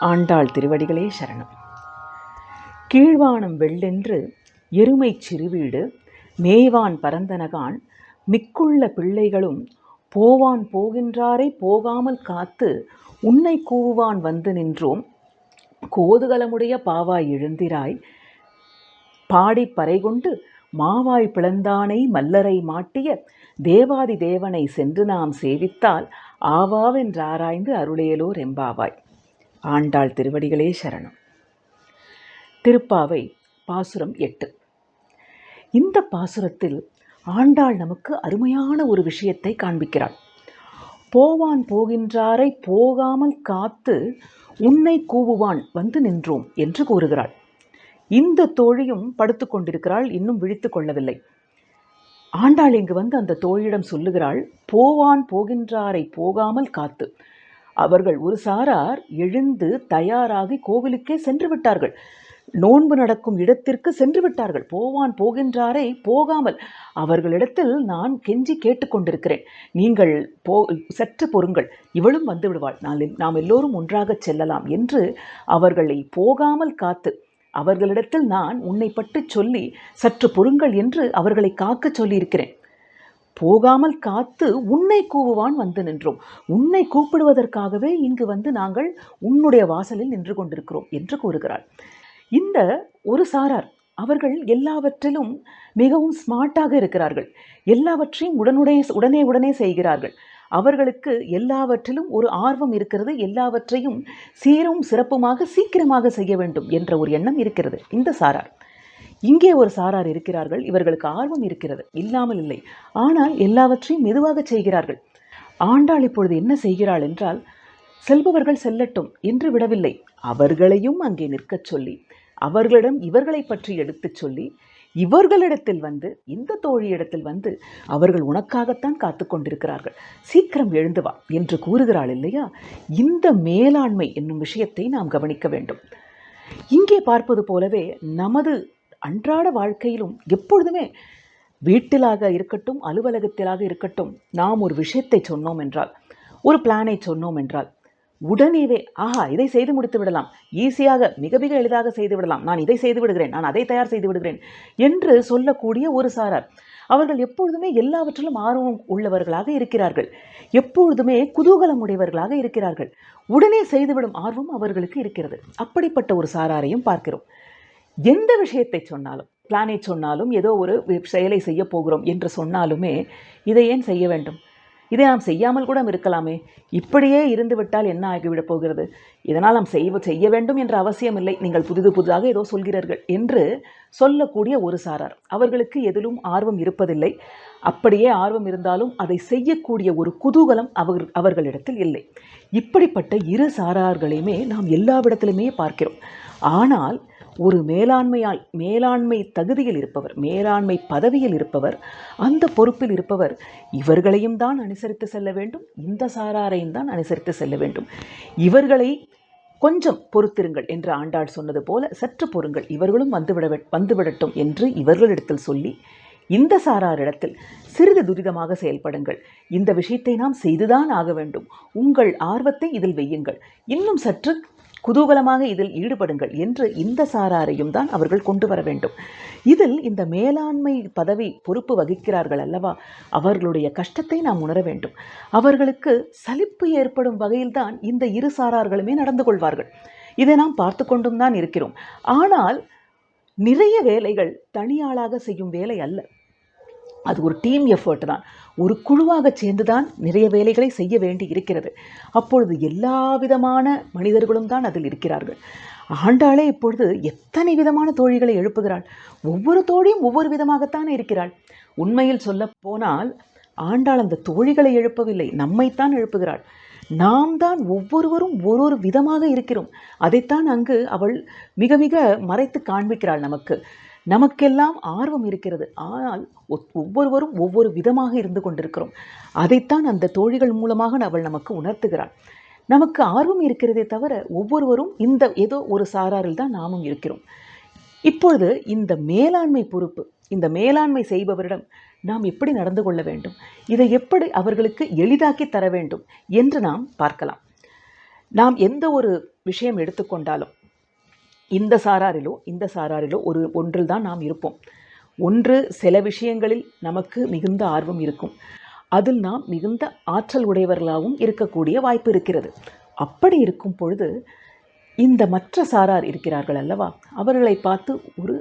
ஆண்டாள் திருவடிகளே சரணம். கீழ்வானம் வெள்ளென்று எருமைச் சிறுவீடு மேய்வான் பரந்தனகான் மிக்குள்ள பிள்ளைகளும் போவான் போகின்றாரை போகாமல் காத்து உன்னை கூவுவான் வந்து நின்றோம். கோதுகலமுடைய பாவாய் எழுந்திராய் பாடிப் பறைகொண்டு மாவாய் பிளந்தானை மல்லரை மாட்டிய தேவாதி தேவனை சென்று நாம் சேவித்தால் ஆவாவென்றாராய்ந்து அருளையலோர் எம்பாவாய் ஆண்டாள் திருவடிகளே சரணம். திருப்பாவை பாசுரம் எட்டு. இந்த பாசுரத்தில் ஆண்டாள் நமக்கு அருமையான ஒரு விஷயத்தை காண்பிக்கிறாள். போவான் போகின்றாரை போகாமல் காத்து உன்னை கூவுவான் வந்து நின்றோம் என்று கூறுகிறாள். இந்த தோழியும் படுத்து கொண்டிருக்கிறாள் இன்னும் விழித்து கொள்ளவில்லை. ஆண்டாள் இங்கு வந்து அந்த தோழியிடம் சொல்லுகிறாள் போவான் போகின்றாரை போகாமல் காத்து. அவர்கள் ஒரு சாரார் எழுந்து தயாராகி கோவிலுக்கே சென்று விட்டார்கள். நோன்பு நடக்கும் இடத்திற்கு சென்று விட்டார்கள். போவான் போகின்றாரை போகாமல். அவர்களிடத்தில் நான் கெஞ்சி கேட்டுக்கொண்டிருக்கிறேன் நீங்கள் போ சற்று பொறுங்கள். இவளும் வந்து விடுவாள். நாம் எல்லோரும் ஒன்றாகச் செல்லலாம் என்று அவர்களை போகாமல் காத்து அவர்களிடத்தில் நான் உன்னை பற்றி சொல்லி சற்று பொறுங்கள் என்று அவர்களை காக்கச் சொல்லியிருக்கிறேன். போகாமல் காத்து உன்னை கூவுவான் வந்து நின்றோம். உன்னை கூப்பிடுவதற்காகவே இங்கு வந்து நாங்கள் உன்னுடைய வாசலில் நின்று கொண்டிருக்கிறோம் என்று கூறுகிறாள். இந்த ஒரு சாரார் அவர்கள் எல்லாவற்றிலும் மிகவும் ஸ்மார்ட்டாக இருக்கிறார்கள். எல்லாவற்றையும் உடனுடைய உடனே உடனே செய்கிறார்கள். அவர்களுக்கு எல்லாவற்றிலும் ஒரு ஆர்வம் இருக்கிறது எல்லாவற்றையும் சீரும் சிறப்புமாக சீக்கிரமாக செய்ய வேண்டும் என்ற ஒரு எண்ணம் இருக்கிறது. இந்த சாரார். இங்கே ஒரு சாரார் இருக்கிறார்கள். இவர்களுக்கு ஆர்வம் இருக்கிறது. இல்லாமல் இல்லை. ஆனால் எல்லாவற்றையும் மெதுவாக செய்கிறார்கள். ஆண்டாள் இப்பொழுது என்ன செய்கிறாள் என்றால் செல்பவர்கள் செல்லட்டும் என்று விடவில்லை. அவர்களையும் அங்கே நிற்கச் சொல்லி அவர்களிடம் இவர்களை பற்றி எடுத்துச் சொல்லி இவர்களிடத்தில் வந்து இந்த தோழியிடத்தில் வந்து அவர்கள் உனக்காகத்தான் காத்து கொண்டிருக்கிறார்கள். சீக்கிரம் எழுந்து வா என்று கூறுகிறாள் இல்லையா? இந்த மேலாண்மை என்னும் விஷயத்தை நாம் கவனிக்க வேண்டும். இங்கே பார்ப்பது போலவே நமது அன்றாட வாழ்க்கையிலும் எப்பொழுதுமே வீட்டிலாக இருக்கட்டும் அலுவலகத்திலாக இருக்கட்டும் நாம் ஒரு விஷயத்தை சொன்னோம் என்றால் ஒரு பிளானை சொன்னோம் என்றால் உடனேவே ஆஹா இதை செய்து முடித்து விடலாம். ஈஸியாக மிக மிக எளிதாக செய்து விடலாம். நான் இதை செய்து விடுகிறேன். நான் அதை தயார் செய்து விடுகிறேன். என்று சொல்லக்கூடிய ஒரு சாரார். அவர்கள் எப்பொழுதுமே எல்லாவற்றிலும் ஆர்வம் உள்ளவர்களாக இருக்கிறார்கள். எப்பொழுதுமே குதூகலம் உடையவர்களாக இருக்கிறார்கள். உடனே செய்துவிடும் ஆர்வம் அவர்களுக்கு இருக்கிறது. அப்படிப்பட்ட ஒரு சாராரையும் பார்க்கிறோம். எந்த விஷயத்தை சொன்னாலும் பிளானை சொன்னாலும் ஏதோ ஒரு செயலை செய்ய போகிறோம் என்று சொன்னாலுமே இதை ஏன் செய்ய வேண்டும்? இதை நாம் செய்யாமல் கூட இருக்கலாமே. இப்படியே இருந்துவிட்டால் என்ன ஆகிவிடப் போகிறது? இதனால் நாம் செய்வ செய்ய வேண்டும் என்ற அவசியம் இல்லை. நீங்கள் புதிது புதிதாக ஏதோ சொல்கிறீர்கள் என்று சொல்லக்கூடிய ஒரு சாரார். அவர்களுக்கு எதிலும் ஆர்வம் இருப்பதில்லை. அப்படியே ஆர்வம் இருந்தாலும் அதை செய்யக்கூடிய ஒரு குதூகலம் அவர் அவர்களிடத்தில் இல்லை. இப்படிப்பட்ட இரு சாரார்களையுமே நாம் எல்லா எல்லாவிடத்திலுமே பார்க்கிறோம். ஆனால் ஒரு மேலாண்மையால் மேலாண்மை தகுதியில் இருப்பவர் மேலாண்மை பதவியில் இருப்பவர் அந்த பொறுப்பில் இருப்பவர் இவர்களையும் தான் அனுசரித்து செல்ல வேண்டும் இந்த சாராரையும் தான் அனுசரித்து செல்ல வேண்டும். இவர்களை கொஞ்சம் பொறுத்திருங்கள் என்று ஆண்டாள் சொன்னது போல சற்று பொறுங்கள் இவர்களும் வந்துவிட வந்துவிடட்டும் என்று இவர்களிடத்தில் சொல்லி இந்த சாராரிடத்தில் சிறிது துரிதமாக செயல்படுங்கள். இந்த விஷயத்தை நாம் செய்துதான் ஆக வேண்டும். உங்கள் ஆர்வத்தை இதில் வையுங்கள் இன்னும் சற்று குதூகலமாக இதில் ஈடுபடுங்கள் என்று இந்த சாராரையும் தான் அவர்கள் கொண்டு வர வேண்டும். இதில் இந்த மேலாண்மை பதவி பொறுப்பு வகிக்கிறார்கள் அல்லவா? அவர்களுடைய கஷ்டத்தை நாம் உணர வேண்டும். அவர்களுக்கு சலிப்பு ஏற்படும் வகையில்தான் இந்த இரு சாரார்களுமே நடந்து கொள்வார்கள். இதை நாம் பார்த்து கொண்டும் தான் இருக்கிறோம். ஆனால் நிறைய வேலைகள் தனியாளாக செய்யும் வேலை அல்ல. அது ஒரு டீம் எஃபர்ட் தான். ஒரு குழுவாக சேர்ந்து தான் நிறைய வேலைகளை செய்ய வேண்டி இருக்கிறது. அப்பொழுது எல்லா விதமான மனிதர்களும் தான் அதில் இருக்கிறார்கள். ஆண்டாளே இப்பொழுது எத்தனை விதமான தோழிகளை எழுப்புகிறாள்? ஒவ்வொரு தோழியும் ஒவ்வொரு விதமாகத்தான் இருக்கிறாள். உண்மையில் சொல்ல போனால் ஆண்டாள் அந்த தோழிகளை எழுப்பவில்லை. நம்மைத்தான் எழுப்புகிறாள். நாம் தான் ஒவ்வொருவரும் ஒரு ஒரு விதமாக இருக்கிறோம். அதைத்தான் அங்கு அவள் மிக மிக மறைத்து காண்பிக்கிறாள் நமக்கு. நமக்கெல்லாம் ஆர்வம் இருக்கிறது. ஆனால் ஒவ்வொருவரும் ஒவ்வொரு விதமாக இருந்து கொண்டிருக்கிறோம். அதைத்தான் அந்த தோழிகள் மூலமாக அவள் நமக்கு உணர்த்துகிறாள். நமக்கு ஆர்வம் இருக்கிறதே தவிர ஒவ்வொருவரும் இந்த ஏதோ ஒரு சாராரில் தான் நாமும் இருக்கிறோம். இப்பொழுது இந்த மேலாண்மை பொறுப்பு இந்த மேலாண்மை செய்பவரிடம் நாம் எப்படி நடந்து கொள்ள வேண்டும்? இதை எப்படி அவர்களுக்கு எளிதாக்கி தர வேண்டும்? என்று நாம் பார்க்கலாம். நாம் எந்த ஒரு விஷயம் எடுத்துக்கொண்டாலும் இந்த சாராரிலோ இந்த சாராரிலோ ஒரு ஒன்றில் தான் நாம் இருப்போம். ஒன்று சில விஷயங்களில் நமக்கு மிகுந்த ஆர்வம் இருக்கும். அதில் நாம் மிகுந்த ஆற்றல் உடையவர்களாகவும் இருக்கக்கூடிய வாய்ப்பு இருக்கிறது. அப்படி இருக்கும் பொழுது இந்த மற்ற சாரார் இருக்கிறார்கள் அல்லவா? அவர்களை பார்த்து ஒரு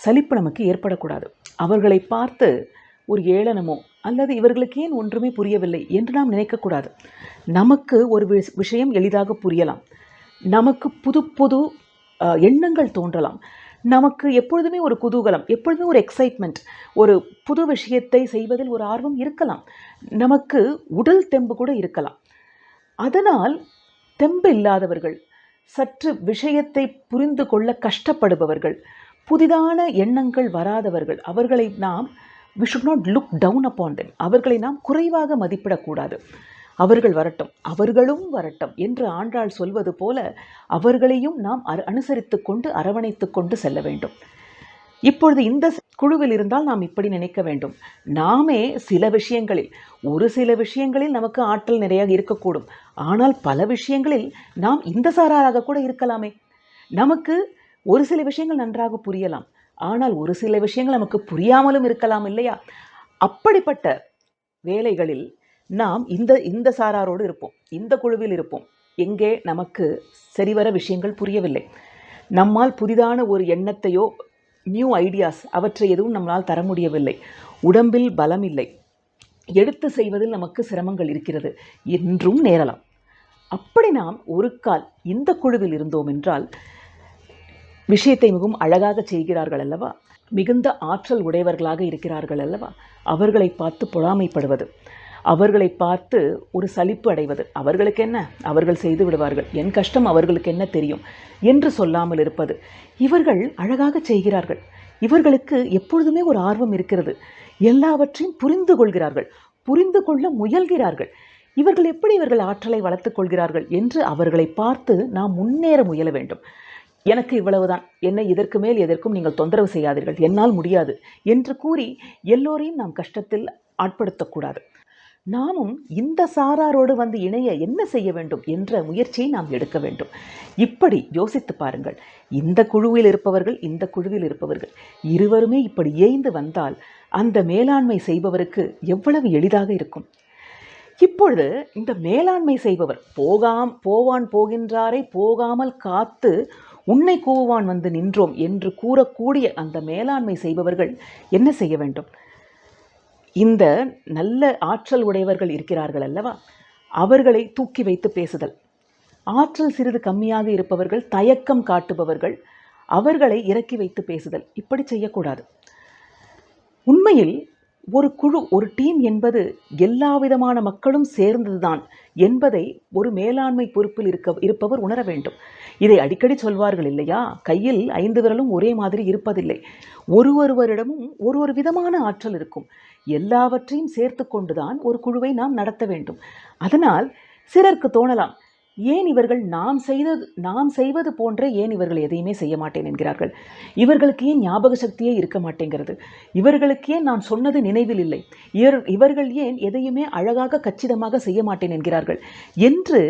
சலிப்பு நமக்கு ஏற்படக்கூடாது. அவர்களை பார்த்து ஒரு ஏளனமோ அல்லது இவர்களுக்கு ஏன் ஒன்றுமே புரியவில்லை என்று நாம் நினைக்கக்கூடாது. நமக்கு ஒரு விஷயம் எளிதாக புரியலாம். நமக்கு புது புது எண்ணங்கள் தோன்றலாம். நமக்கு எப்பொழுதுமே ஒரு குதூகலம் எப்பொழுதுமே ஒரு எக்ஸைட்மெண்ட் ஒரு புது விஷயத்தை செய்வதில் ஒரு ஆர்வம் இருக்கலாம். நமக்கு உடல் தெம்பு கூட இருக்கலாம். அதனால் தெம்பு இல்லாதவர்கள் சற்று விஷயத்தை புரிந்து கொள்ள கஷ்டப்படுபவர்கள் புதிதான எண்ணங்கள் வராதவர்கள் அவர்களை நாம் we should not look down upon them. அவர்களை நாம் குறைவாக மதிப்பிடக்கூடாது. அவர்கள் வரட்டும் அவர்களும் வரட்டும் என்று ஆண்டாள் சொல்வது போல அவர்களையும் நாம் அனுசரித்து கொண்டு அரவணைத்து கொண்டு செல்ல வேண்டும். இப்பொழுது இந்த குழுவில் இருந்தால் நாம் இப்படி நினைக்க வேண்டும். நாமே சில விஷயங்களில் ஒரு சில விஷயங்களில் நமக்கு ஆற்றல் நிறையாக இருக்கக்கூடும். ஆனால் பல விஷயங்களில் நாம் இந்த சாராராக கூட இருக்கலாமே. நமக்கு ஒரு சில விஷயங்கள் நன்றாக புரியலாம். ஆனால் ஒரு சில விஷயங்கள் நமக்கு புரியாமலும் இருக்கலாம் இல்லையா? அப்படிப்பட்ட வேலைகளில் நாம் இந்த இந்த சாராரோடு இருப்போம். இந்த குழுவில் இருப்போம். எங்கே? நமக்கு சரிவர விஷயங்கள் புரியவில்லை. நம்மால் புதிதான ஒரு எண்ணத்தையோ நியூ ஐடியாஸ் அவற்றை எதுவும் நம்மளால் தர முடியவில்லை. உடம்பில் பலம் இல்லை எடுத்து செய்வதில் நமக்கு சிரமங்கள் இருக்கிறது. என்றும் நேரலாம். அப்படி நாம் ஒரு கால் இந்த குழுவில் இருந்தோம் என்றால் விஷயத்தை மிகவும் அழகாக செய்கிறார்கள் அல்லவா? மிகுந்த ஆற்றல் உடையவர்களாக இருக்கிறார்கள் அல்லவா? அவர்களை பார்த்து பொறாமைப்படுவது. அவர்களை பார்த்து ஒரு சலிப்பு அடைவது. அவர்களுக்கு என்ன அவர்கள் செய்து விடுவார்கள். என் கஷ்டம் அவர்களுக்கு என்ன தெரியும்? என்று சொல்லாமல் இருப்பது. இவர்கள் அழகாக செய்கிறார்கள். இவர்களுக்கு எப்பொழுதுமே ஒரு ஆர்வம் இருக்கிறது. எல்லாவற்றையும் புரிந்து கொள்கிறார்கள். புரிந்து கொள்ள முயல்கிறார்கள். இவர்கள் எப்படி இவர்கள் ஆற்றலை வளர்த்துக் கொள்கிறார்கள் என்று அவர்களை பார்த்து நாம் முன்னேற முயல வேண்டும். எனக்கு இவ்வளவுதான். என்னை இதற்கு மேல் எதற்கும் நீங்கள் தொந்தரவு செய்யாதீர்கள். என்னால் முடியாது. என்று கூறி எல்லோரையும் நாம் கஷ்டத்தில் ஆட்படுத்தக்கூடாது. நாமும் இந்த சாராரோடு வந்து இணைய என்ன செய்ய வேண்டும் என்ற முயற்சியை நாம் எடுக்க வேண்டும். இப்படி யோசித்து பாருங்கள். இந்த குழுவில் இருப்பவர்கள் இந்த குழுவில் இருப்பவர்கள். இருவருமே இப்படி ஏய்ந்து வந்தால் அந்த மேலாண்மை செய்பவருக்கு எவ்வளவு எளிதாக இருக்கும். இப்பொழுது இந்த மேலாண்மை செய்பவர் போகாம் போவான் போகின்றாரை போகாமல் காத்து உன்னை கூவான் வந்து நின்றோம் என்று கூறக்கூடிய அந்த மேலாண்மை செய்பவர்கள் என்ன செய்ய வேண்டும்? இந்த நல்ல ஆற்றல் உடையவர்கள் இருக்கிறார்கள் அல்லவா? அவர்களை தூக்கி வைத்து பேசுதல். ஆற்றல் சிறிது கம்மியாக இருப்பவர்கள் தயக்கம் காட்டுபவர்கள் அவர்களை இறக்கி வைத்து பேசுதல். இப்படி செய்யக்கூடாது. உண்மையில் ஒரு குழு ஒரு டீம் என்பது எல்லா விதமான மக்களும் சேர்ந்ததுதான் என்பதை ஒரு மேலாண்மை பொறுப்பில் இருக்க இருப்பவர் உணர வேண்டும். இதை அடிக்கடி சொல்வார்கள் இல்லையா? கையில் ஐந்து விரலும் ஒரே மாதிரி இருப்பதில்லை. ஒரு ஒருவரிடமும் ஒரு ஒரு விதமான ஆற்றல் இருக்கும். எல்லாவற்றையும் சேர்த்து கொண்டுதான் ஒரு குழுவை நாம் நடத்த வேண்டும். அதனால் சிலருக்கு தோணலாம் ஏன் இவர்கள் நாம் செய்தது நாம் செய்வது போன்றே ஏன் இவர்கள் எதையுமே செய்ய மாட்டேன் என்கிறார்கள்? இவர்களுக்கு ஏன் ஞாபக சக்தியே இருக்க மாட்டேங்கிறது? இவர்களுக்கு ஏன் நான் சொன்னது நினைவில் இல்லை? இவர் இவர்கள் ஏன் எதையுமே அழகாக கச்சிதமாக செய்ய மாட்டேன் என்கிறார்கள்? என்று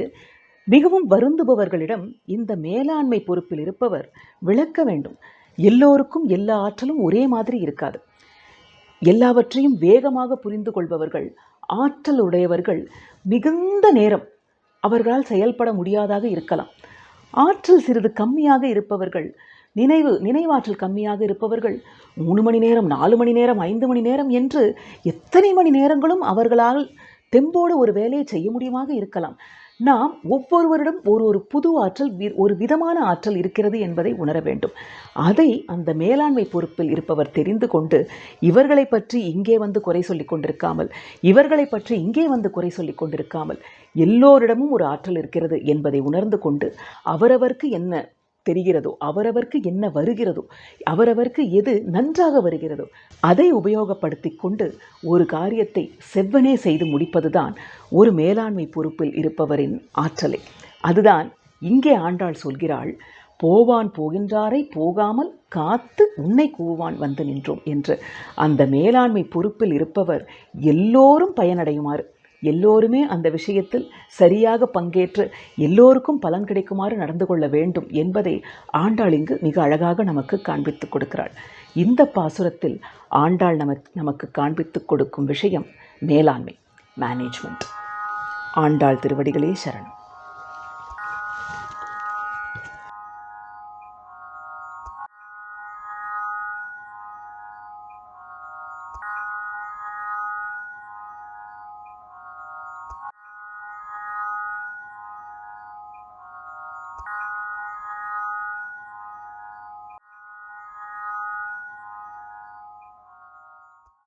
மிகவும் வருந்துபவர்களிடம் இந்த மேலாண்மை பொறுப்பில் இருப்பவர் விளக்க வேண்டும். எல்லோருக்கும் எல்லா ஆற்றலும் ஒரே மாதிரி இருக்காது. எல்லாவற்றையும் வேகமாக புரிந்து கொள்பவர்கள் ஆற்றல் உடையவர்கள் மிகுந்த நேரம் அவர்களால் செயல்பட முடியாதாக இருக்கலாம். ஆற்றல் சிறிது கம்மியாக இருப்பவர்கள் நினைவு நினைவாற்றல் கம்மியாக இருப்பவர்கள் மூணு மணி நேரம் நாலு மணி நேரம் ஐந்து மணி நேரம் என்று எத்தனை மணி நேரங்களும் அவர்களால் தெம்போடு ஒரு வேலையை செய்ய முடியுமாக இருக்கலாம். நாம் ஒவ்வொருவரிடம் ஒரு ஒரு புது ஆற்றல் வி- ஒரு விதமான ஆற்றல் இருக்கிறது என்பதை உணர வேண்டும். அதை அந்த மேலாண்மை பொறுப்பில் இருப்பவர் தெரிந்து கொண்டு இவர்களை பற்றி இங்கே வந்து குறை சொல்லிக் கொண்டிருக்காமல் இவர்களை பற்றி இங்கே வந்து குறை சொல்லிக் கொண்டிருக்காமல் எல்லோரிடமும் ஒரு ஆற்றல் இருக்கிறது என்பதை உணர்ந்து கொண்டு அவரவருக்கு என்ன தெரிகிறதோ அவரவருக்கு என்ன வருகிறதோ அவரவருக்கு எது நன்றாக வருகிறதோ அதை உபயோகப்படுத்தி கொண்டு ஒரு காரியத்தை செவ்வனே செய்து முடிப்பதுதான் ஒரு மேலாண்மை பொறுப்பில் இருப்பவரின் ஆற்றலை. அதுதான் இங்கே ஆண்டாள் சொல்கிறாள் போவான் போகின்றாரை போகாமல் காத்து உன்னை கூவான் வந்து நின்றோம் என்று. அந்த மேலாண்மை பொறுப்பில் இருப்பவர் எல்லோரும் பயனடையுமாறு எல்லோருமே அந்த விஷயத்தில் சரியாக பங்கேற்று எல்லோருக்கும் பலன் கிடைக்குமாறு நடந்து கொள்ள வேண்டும் என்பதை ஆண்டாள் இங்கு மிக அழகாக நமக்கு காண்பித்துக் கொடுக்கிறாள். இந்த பாசுரத்தில் ஆண்டாள் நமக்கு நமக்கு காண்பித்துக் கொடுக்கும் விஷயம் மேலாண்மை மேனேஜ்மெண்ட் ஆண்டாள் திருவடிகளே சரணம்.